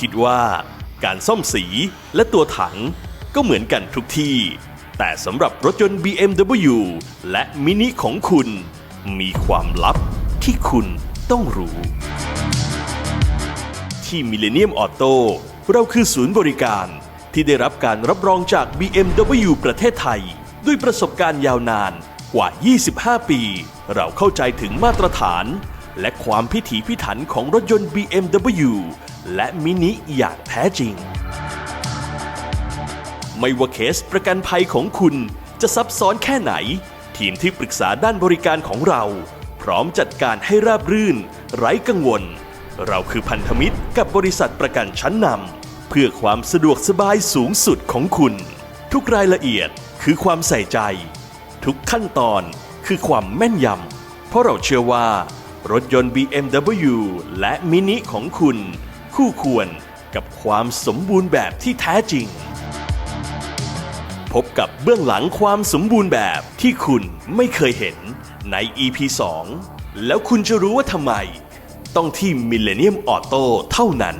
คิดว่า การซ่อมสีและตัวถังก็เหมือนกันทุกที่ แต่สำหรับรถยนต์ BMW และมินิของคุณ มีความลับที่คุณต้องรู้ ที่ Millennium Auto เราคือศูนย์บริการที่ได้รับการรับรองจาก BMW ประเทศไทย ด้วยประสบการณ์ยาวนานกว่า 25 ปี เราเข้าใจถึงมาตรฐาน และความพิถีพิถันของรถยนต์ BMW และมินิอย่างแท้จริง ไม่ว่าเคสประกันภัยของคุณจะซับซ้อนแค่ไหน ทีมที่ปรึกษาด้านบริการของเรา พร้อมจัดการให้ราบรื่น ไร้กังวล เราคือพันธมิตรกับบริษัทประกันชั้นนำเพื่อความสะดวกสบายสูงสุดของคุณ ทุกรายละเอียดคือความใส่ใจ ทุกขั้นตอนคือความแม่นยำเพราะเราเชื่อว่า รถยนต์ BMW และมินิของคุณ คู่ควรกับความสมบูรณ์แบบที่แท้จริง พบกับเบื้องหลังความสมบูรณ์แบบที่คุณไม่เคยเห็นใน EP 2 แล้วคุณจะรู้ว่าทำไม ต้องที่ Millennium Auto เท่านั้น